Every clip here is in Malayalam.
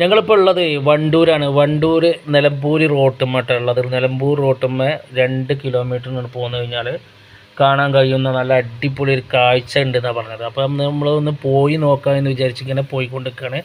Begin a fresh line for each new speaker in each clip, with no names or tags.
ഞങ്ങളിപ്പോൾ ഉള്ളത് വണ്ടൂരാണ്. വണ്ടൂർ നിലമ്പൂർ റോട്ടുമ്മട്ടാണ് ഉള്ളത്. നിലമ്പൂർ റോട്ടുമ്മ രണ്ട് കിലോമീറ്ററിന് പോന്നു കഴിഞ്ഞാൽ കാണാൻ കഴിയുന്ന നല്ല അടിപൊളി ഒരു കാഴ്ച ഉണ്ട് എന്നാണ് പറഞ്ഞത്. അപ്പം നമ്മളൊന്ന് പോയി നോക്കാമെന്ന് വിചാരിച്ച് ഇങ്ങനെ പോയിക്കൊണ്ടിരിക്കുകയാണ്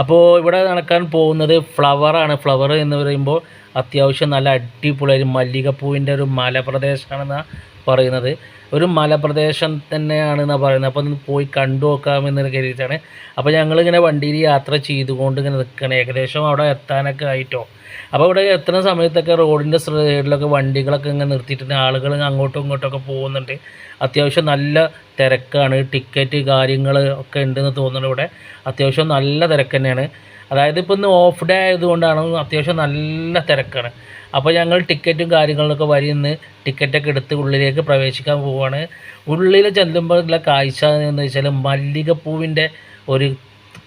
അപ്പോൾ ഇവിടെ നടക്കാൻ പോകുന്നത് ഫ്ലവറാണ്. ഫ്ലവർ എന്ന് പറയുമ്പോൾ അത്യാവശ്യം നല്ല അടിപൊളി ഒരു മല്ലികപ്പൂവിന്റെ ഒരു മലപ്രദേശമാണെന്നാണ് പറയുന്നത്. ഒരു മലപ്രദേശം തന്നെയാണെന്നാണ് പറയുന്നത്. അപ്പോൾ ഒന്ന് പോയി കണ്ടു നോക്കാമെന്ന് കരുതിയിട്ടാണ്. അപ്പോൾ ഞങ്ങളിങ്ങനെ വണ്ടിയിൽ യാത്ര ചെയ്തുകൊണ്ട് ഇങ്ങനെ നിൽക്കണേ. ഏകദേശം അവിടെ എത്താനൊക്കെ ആയിട്ടോ. അപ്പോൾ ഇവിടെ എത്തുന്ന സമയത്തൊക്കെ റോഡിന്റെ സൈഡിലൊക്കെ വണ്ടികളൊക്കെ ഇങ്ങനെ നിർത്തിയിട്ടുണ്ട്. ആളുകൾ അങ്ങോട്ടും ഇങ്ങോട്ടൊക്കെ പോകുന്നുണ്ട്. അത്യാവശ്യം നല്ല തിരക്കാണ്. ടിക്കറ്റ് കാര്യങ്ങൾ ഒക്കെ ഉണ്ടെന്ന് തോന്നുന്നു ഇവിടെ. അത്യാവശ്യം നല്ല തിരക്ക് തന്നെയാണ്. അതായത് ഇപ്പോൾ ഇന്ന് ഓഫ് ഡേ ആയതുകൊണ്ടാണ് അത്യാവശ്യം നല്ല തിരക്കാണ്. അപ്പോൾ ഞങ്ങൾ ടിക്കറ്റും കാര്യങ്ങളൊക്കെ വരി നിന്ന് ടിക്കറ്റൊക്കെ എടുത്ത് ഉള്ളിലേക്ക് പ്രവേശിക്കാൻ പോവുകയാണ് ഉള്ളിൽ ചെല്ലുമ്പോൾ ഉള്ള കാഴ്ച എന്ന് വെച്ചാൽ മല്ലികപ്പൂവിന്റെ ഒരു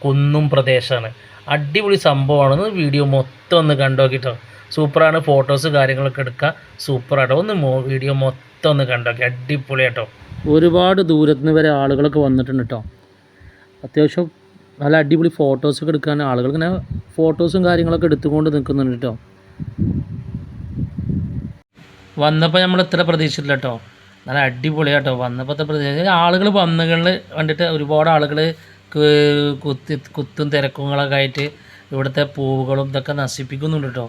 കുന്നും പ്രദേശമാണ് അടിപൊളി സംഭവമാണ് വീഡിയോ മൊത്തം ഒന്ന് കണ്ടു നോക്കിയിട്ടോ സൂപ്പറാണ്. ഫോട്ടോസ് കാര്യങ്ങളൊക്കെ എടുക്കുക സൂപ്പറാട്ടോ. ഒന്ന് വീഡിയോ മൊത്തം ഒന്ന് കണ്ടു നോക്കി. അടിപൊളിയാട്ടോ. ഒരുപാട് ദൂരത്ത് നിന്ന് വരെ ആളുകളൊക്കെ വന്നിട്ടുണ്ട് കേട്ടോ അത്യാവശ്യം നല്ല അടിപൊളി ഫോട്ടോസൊക്കെ എടുക്കാൻ ആളുകൾ ഇങ്ങനെ ഫോട്ടോസും കാര്യങ്ങളൊക്കെ എടുത്തുകൊണ്ട് നിൽക്കുന്നുണ്ട് കേട്ടോ വന്നപ്പോൾ നമ്മൾ ഇത്ര പ്രതീക്ഷിച്ചില്ല കേട്ടോ നല്ല അടിപൊളിയാട്ടോ. വന്നപ്പോഴത്തെ പ്രതീക്ഷ ആളുകൾ വന്നുകളിൽ കണ്ടിട്ട് ഒരുപാട് ആളുകൾ കുത്തി കുത്തും തിരക്കുകളൊക്കെ ആയിട്ട് ഇവിടുത്തെ പൂവുകളും ഇതൊക്കെ നശിപ്പിക്കുന്നുണ്ട് കേട്ടോ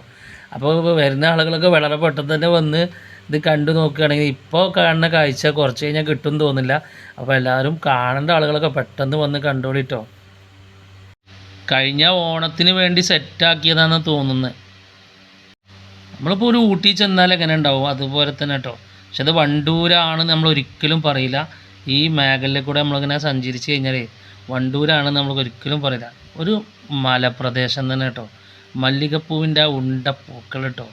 അപ്പോൾ വരുന്ന ആളുകളൊക്കെ വളരെ പെട്ടെന്ന് തന്നെ വന്ന് ഇത് കണ്ടു നോക്കുകയാണെങ്കിൽ ഇപ്പോൾ കാണുന്ന കാഴ്ച കുറച്ച് കഴിഞ്ഞാൽ കിട്ടും തോന്നില്ല അപ്പോൾ എല്ലാവരും കാണേണ്ട ആളുകളൊക്കെ പെട്ടെന്ന് വന്ന് കണ്ടോളിട്ടോ കഴിഞ്ഞ ഓണത്തിന് വേണ്ടി സെറ്റാക്കിയതാണെന്ന് തോന്നുന്നത് നമ്മളിപ്പോൾ ഒരു ഊട്ടി ചെന്നാൽ എങ്ങനെ ഉണ്ടാവും? അതുപോലെ തന്നെ കേട്ടോ പക്ഷെ അത് വണ്ടൂരാണ് നമ്മൾ ഒരിക്കലും പറയില്ല. ഈ മേഖലയിൽ കൂടെ നമ്മളിങ്ങനെ സഞ്ചരിച്ച് കഴിഞ്ഞാൽ വണ്ടൂരാണ് നമ്മൾ ഒരിക്കലും പറയില്ല. ഒരു മലപ്രദേശം തന്നെ കേട്ടോ മല്ലികപ്പൂവിന്റെ ആ ഉണ്ട പൂക്കൾ കേട്ടോ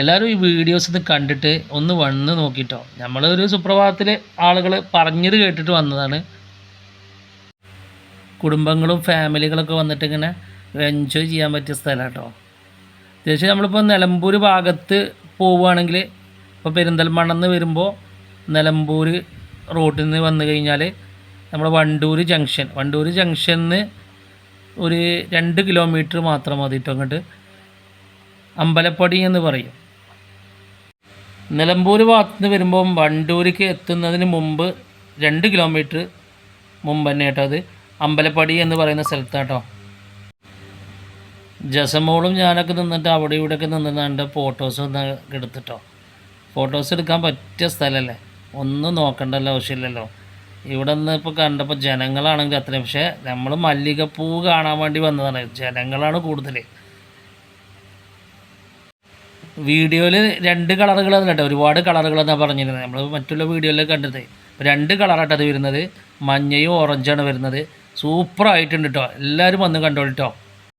എല്ലാവരും ഈ വീഡിയോസ് ഇത് കണ്ടിട്ട് ഒന്ന് വന്ന് നോക്കിട്ടോ നമ്മളൊരു സുപ്രഭാതത്തിൽ ആളുകൾ പറഞ്ഞത് കേട്ടിട്ട് വന്നതാണ്. കുടുംബങ്ങളും ഫാമിലികളൊക്കെ വന്നിട്ട് ഇങ്ങനെ എൻജോയ് ചെയ്യാൻ പറ്റിയ സ്ഥലം കേട്ടോ അത്യാവശ്യം നമ്മളിപ്പോൾ നിലമ്പൂർ ഭാഗത്ത് പോവുകയാണെങ്കിൽ ഇപ്പോൾ പെരിന്തൽമണ്ണെന്ന് വരുമ്പോൾ നിലമ്പൂർ റോട്ടിൽ നിന്ന് വന്നു കഴിഞ്ഞാൽ നമ്മൾ വണ്ടൂർ ജംഗ്ഷൻ വണ്ടൂർ ജംഗ്ഷനിന്ന് ഒരു രണ്ട് കിലോമീറ്റർ മാത്രം മതി കേട്ടോ അങ്ങോട്ട്? അമ്പലപ്പടി എന്ന് പറയും. നിലമ്പൂർ ഭാഗത്ത് നിന്ന് വരുമ്പം വണ്ടൂർക്ക് എത്തുന്നതിന് മുമ്പ് രണ്ട് കിലോമീറ്റർ മുമ്പ് തന്നെ കേട്ടോ അത്. അമ്പലപ്പടി എന്ന് പറയുന്ന സ്ഥലത്താട്ടോ. ജസമോളും ഞാനൊക്കെ നിന്നിട്ട് അവിടെ ഇവിടെയൊക്കെ നിന്നിട്ട് ഫോട്ടോസ് ഒന്ന് എടുത്തിട്ടോ. ഫോട്ടോസ് എടുക്കാൻ പറ്റിയ സ്ഥലമല്ലേ ഒന്നും നോക്കേണ്ടല്ലോ ആവശ്യമില്ലല്ലോ. ഇവിടെ നിന്ന് ഇപ്പോൾ കണ്ടപ്പോൾ ജനങ്ങളാണെങ്കിൽ അത്രയും. പക്ഷേ നമ്മൾ മല്ലികപ്പൂ കാണാൻ വേണ്ടി വന്നതാണ്. ജനങ്ങളാണ് കൂടുതൽ വീഡിയോയിൽ രണ്ട് കളറുകൾ കേട്ടോ ഒരുപാട് കളറുകളെന്നാണ് പറഞ്ഞിരുന്നത്. നമ്മൾ മറ്റുള്ള വീഡിയോയിൽ കണ്ടത് രണ്ട് കളറായിട്ടത് വരുന്നത്. മഞ്ഞയും ഓറഞ്ചാണ് വരുന്നത്. സൂപ്പറായിട്ടുണ്ട് കേട്ടോ എല്ലാവരും വന്ന് കണ്ടോളിട്ടോ.